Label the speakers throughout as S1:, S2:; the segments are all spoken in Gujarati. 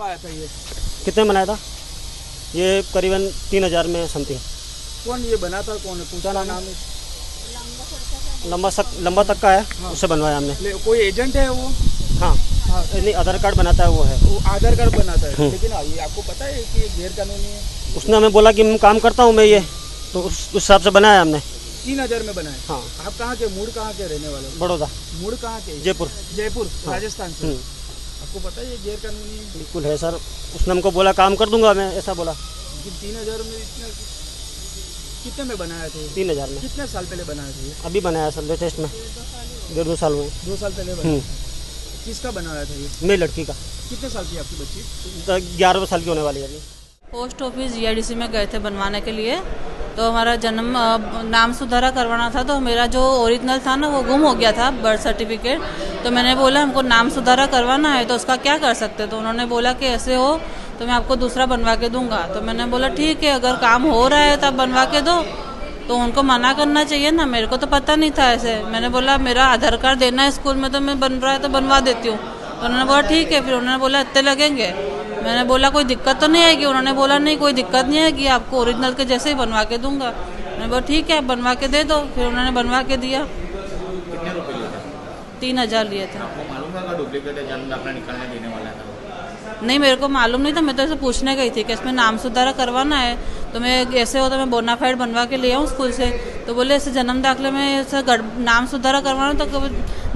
S1: आया था ये?
S2: कितने बनाया था? ये करीबन तीन हज़ार में समथिंग
S1: कौन ये बना था कौन है? पूछा नाम है?
S2: लंबा सक लंबा तक का है उससे बनवाया हमने।
S1: कोई एजेंट है वो?
S2: हाँ। नहीं आधार कार्ड बनाता है वो है।
S1: वो आधार कार्ड बनाता है। लेकिन ये आपको पता है कि गैर कानूनी है।
S2: उसने हमें बोला कि मैं काम करता हूँ मैं ये। तो उस उस हिसाब से बनाया हमने।
S1: तीन हज़ार में बनाया।
S2: हाँ।
S1: आप कहाँ के मूड कहाँ के रहने वाले
S2: बड़ौदा।
S1: मूड कहाँ के?
S2: जयपुर।
S1: जयपुर राजस्थान से।
S2: हम्म,
S1: आपको पता है ये गैर कानूनी है?
S2: बिल्कुल है सर। उसने हमको बोला काम कर दूँगा मैं ऐसा बोला।
S1: लेकिन तीन हज़ार में इतना कितने में बनाया था
S2: तीन हज़ार में।
S1: कितने साल पहले बनाया था
S2: अभी बनाया सर लेटेस्ट में। डेढ़ दो साल हुए।
S1: दो साल पहले बनाया
S2: हम्म,
S1: किसका बनाया था ये?
S2: मेरी लड़की का।
S1: कितने साल की आपकी बच्ची?
S2: तो ग्यारह साल की होने वाली है अभी।
S3: पोस्ट ऑफ़िस जीआईडीसी में गए थे बनवाने के लिए। तो हमारा जन्म नाम सुधारा करवाना था तो मेरा जो ओरिजिनल था ना, वो गुम हो गया था बर्थ सर्टिफिकेट तो मैंने बोला, हमको नाम सुधारा करवाना है तो उसका क्या कर सकते? तो उन्होंने बोला कि, ऐसे हो तो मैं आपको दूसरा बनवा के दूँगा। तो मैंने बोला, ठीक है, अगर काम हो रहा है, तब बनवा के दो। तो उनको मना करना चाहिए ना, मेरे को तो पता नहीं था ऐसे। मैंने बोला, मेरा आधार कार्ड देना है स्कूल में तो मैं बन रहा है तो बनवा देती हूँ। तो उन्होंने बोला, ठीक है। फिर उन्होंने बोला, इतने लगेंगे? मैंने बोला कोई दिक्कत तो नहीं आएगी? उन्होंने बोला नहीं कोई दिक्कत नहीं आएगी आपको ओरिजिनल के जैसे ही बनवा के दूँगा। मैंने बोला ठीक है आप बनवा के दे दो। फिर उन्होंने बनवा के दिया।
S4: कितने रुपए लिए थे?
S3: तीन हज़ार लिए थे? नहीं मेरे को मालूम नहीं था मैं तो ऐसे पूछने गई थी कि इसमें नाम सुधारा करवाना है। तो मैं ऐसे हो तो मैं बोनाफाइड बनवा के ले आऊँ स्कूल से। तो बोले ऐसे जन्म दाखिले में ऐसे नाम सुधारा करवाना तो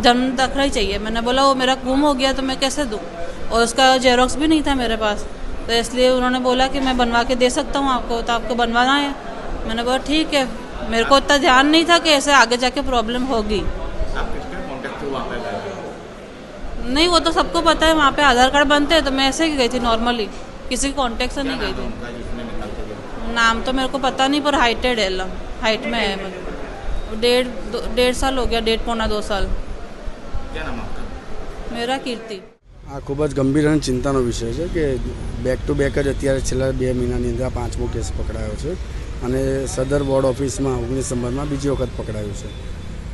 S3: जन्म दाखिला ही चाहिए। मैंने बोला वो मेरा गुम हो गया तो मैं कैसे दूँ? और उसका जेरोक्स भी नहीं था मेरे पास। तो इसलिए उन्होंने बोला कि मैं बनवा के दे सकता हूँ आपको तो आपको बनवाना है। मैंने बोला ठीक है। मेरे को इतना ध्यान नहीं था कि ऐसे आगे जाके प्रॉब्लम होगी? नहीं वो तो सबको पता है वहाँ पे आधार कार्ड बनते हैं तो मैं ऐसे ही गई थी नॉर्मली किसी के कॉन्टेक्ट से नहीं गई थी। नाम तो मेरे को पता नहीं पर हाइटेड है हाइट में है। डेढ़ डेढ़ साल हो गया डेढ़ पौना दो साल।
S4: क्या नाम आपका?
S3: मेरा कीर्ति।
S5: આ ખૂબ જ ગંભીર અને ચિંતાનો વિષય છે કે બેક ટુ બેક જ અત્યારે છેલ્લા બે મહિનાની અંદર પાંચમો કેસ પકડાયો છે અને સદર બોર્ડ ઓફિસમાં ઓગણીસ નંબરમાં બીજી વખત પકડાયું છે.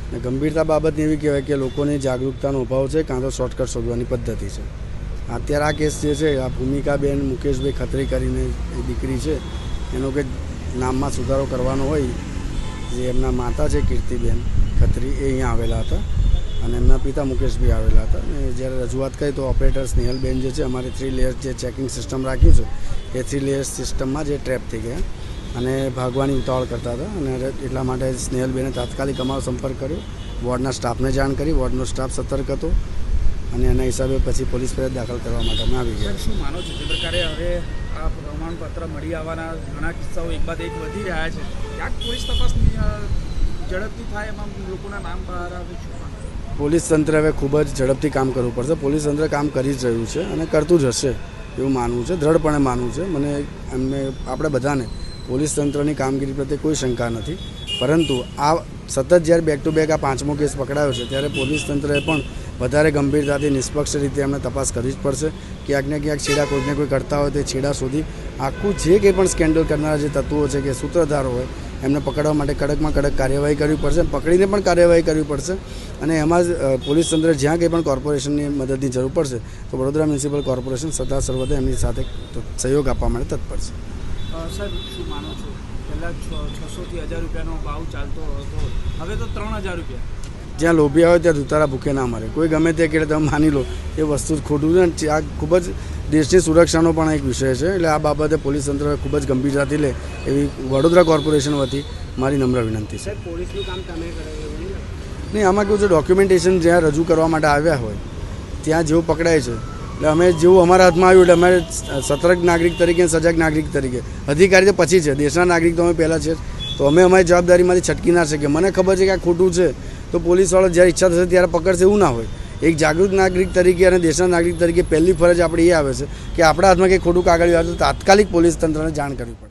S5: અને ગંભીરતા બાબતની એવી કહેવાય કે લોકોની જાગૃતતાનો અભાવ છે, કાં તો શોર્ટકટ શોધવાની પદ્ધતિ છે. અત્યારે આ કેસ જે છે, આ ભૂમિકાબેન મુકેશભાઈ ખત્રી કરીને એ દીકરી છે, એનો કે નામમાં સુધારો કરવાનો હોય, જે એમના માતા છે, કીર્તિબેન ખત્રી, એ અહીંયા આવેલા હતા. અને એમના પિતા મુકેશભાઈ આવેલા હતા. અને જ્યારે રજૂઆત કરી તો ઓપરેટર સ્નેહલબેન જે છે, અમારે થ્રી લેયર્સ જે ચેકિંગ સિસ્ટમ રાખ્યું છે, એ થ્રી લેયર્સ સિસ્ટમમાં જે ટ્રેપ થઈ ગયા. અને ભાગવાની ઉતાવળ કરતા હતા. અને એટલા માટે સ્નેહલબેને તાત્કાલિક અમારો સંપર્ક કર્યો. વોર્ડના સ્ટાફને જાણ કરી. વોર્ડનો સ્ટાફ સતર્ક હતો. અને એના હિસાબે પછી પોલીસ ફરિયાદ દાખલ કરવા માટે અમે આવી ગયા.
S1: શું માનો છો? પ્રકારે હવે આ પ્રમાણપત્ર મળી આવવાના ઘણા કિસ્સાઓ એક બાદ એક વધી રહ્યા છે. ક્યાંક પોલીસ તપાસની ઝડપથી થાય એમાં લોકોના નામ બહાર આવે માનો?
S5: પોલીસ તંત્ર હવે ખૂબ જ ઝડપથી કામ કરવું પડશે. પોલીસ તંત્ર કામ કરી જ રહ્યું છે અને કરતું જ હશે એવું માનવું છે, દ્રઢપણે માનવું છે. મને એમને, આપણે બધાને પોલીસ તંત્રની કામગીરી પ્રત્યે કોઈ શંકા નથી. પરંતુ આ સતત જ્યારે બેક ટુ બેક આ પાંચમો કેસ પકડાયો છે, ત્યારે પોલીસ તંત્રએ પણ વધારે ગંભીરતાથી, નિષ્પક્ષ રીતે એમને તપાસ કરવી જ પડશે ક્યાંક ને ક્યાંક છેડા કોઈને કોઈ કરતા હોય તે છેડા શોધી આખું જે કંઈ પણ સ્કેન્ડલ કરનારા જે તત્વો છે કે સૂત્રધારો હોય એમને પકડવા માટે કડકમાં કડક કાર્યવાહી કરવી પડશે પકડીને પણ કાર્યવાહી કરવી પડશે. અને એમાં જ પોલીસ તંત્ર જ્યાં કંઈ પણ કોર્પોરેશનની મદદની જરૂર પડશે તો વડોદરા મ્યુનિસિપલ કોર્પોરેશન સદા સર્વદા એમની સાથે સહયોગ આપવા માટે તત્પર છે.
S1: સાહેબ શું માનો છો? પહેલાં છસોથી હજાર રૂપિયાનો ભાવ ચાલતો હતો હવે તો ત્રણ હજાર રૂપિયા.
S5: જ્યાં લોભી આવે ત્યાં દુતારા ભૂખે ના મરે. કોઈ ગમે તે કે તમે માની લો એ વસ્તુ ખોટું છે અને આ ખૂબ જ દેશની સુરક્ષાનો પણ એક વિષય છે. એટલે આ બાબતે પોલીસ તંત્ર ખૂબ જ ગંભીરતાથી લે એવી વડોદરા કોર્પોરેશન વતી મારી નમ્ર વિનંતી છે.
S1: નહીં,
S5: આમાં કેવું છે ડોક્યુમેન્ટેશન જ્યાં રજૂ કરવા માટે આવ્યા હોય, ત્યાં જેવું પકડાય છે. એટલે અમે જેવું અમારા હાથમાં આવ્યું, એટલે અમે સતર્ક નાગરિક તરીકે સજાગ નાગરિક તરીકે. અધિકારી તો પછી છે, દેશના નાગરિક તો અમે પહેલાં છે તો અમે અમારી જવાબદારીમાંથી છટકી ના શકીએ. મને ખબર છે કે આ ખોટું છે. તો પોલીસવાળો જ્યારે ઈચ્છા થશે ત્યારે પકડશે એવું ના હોય. એક જાગૃત નાગરિક તરીકે અને દેશના નાગરિક તરીકે પહેલી ફરજ આપણી એ આવે છે કે આપણા હાથમાં કંઈ ખોટું કાગળ આવે તો તાત્કાલિક પોલીસ તંત્રને જાણ કરવી પડે.